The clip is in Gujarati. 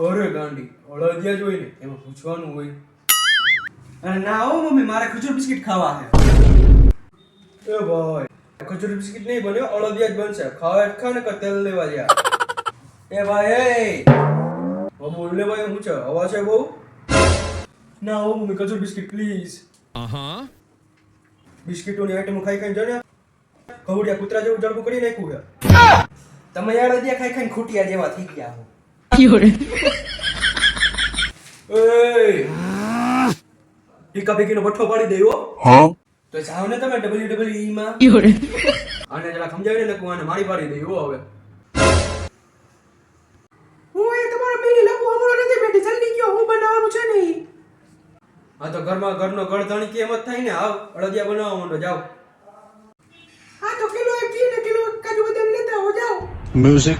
અળદિયા જ હોય ને એમાં પૂછવાનું હોય. અરે ના હો મમ્મી મારે ખજૂર બિસ્કિટ ખાવા છે. એ ભાઈ ખજૂર બિસ્કિટ નહીં બન્યો અળદિયા જ બનશે. ખાવા જ ખા ને કે તેલ લેવા જ્યાં. એ ભાઈ એ! અમૂલ ભાઈ હું છે? હવા છે બહુ? ના હો મમ્મી ખજૂર બિસ્કિટ પ્લીઝ બિસ્કિટોની આઈટમ ખાઈ ખાઈને જો ને કવડિયા કૂતરા જેવું જડબું કરી નાખ્યું છે. તમે યાર અડદિયા ખાઈ ખાઈને ખૂટિયા જેવા થઈ ગયા હો. 有人。ભીખા ભીખી નો ભઠ્ઠો પાડી તો હું બનાવવાનું છે નહીં. હા તો ઘરમાં ઘરનો ઘર કે એમ જ થાય ને આવ અડદિયા બનાવવા માંડો જાવ હા તો કિલો એક ને કિલો કાજુ બદામ લેતા હો જાવ મ્યુઝિક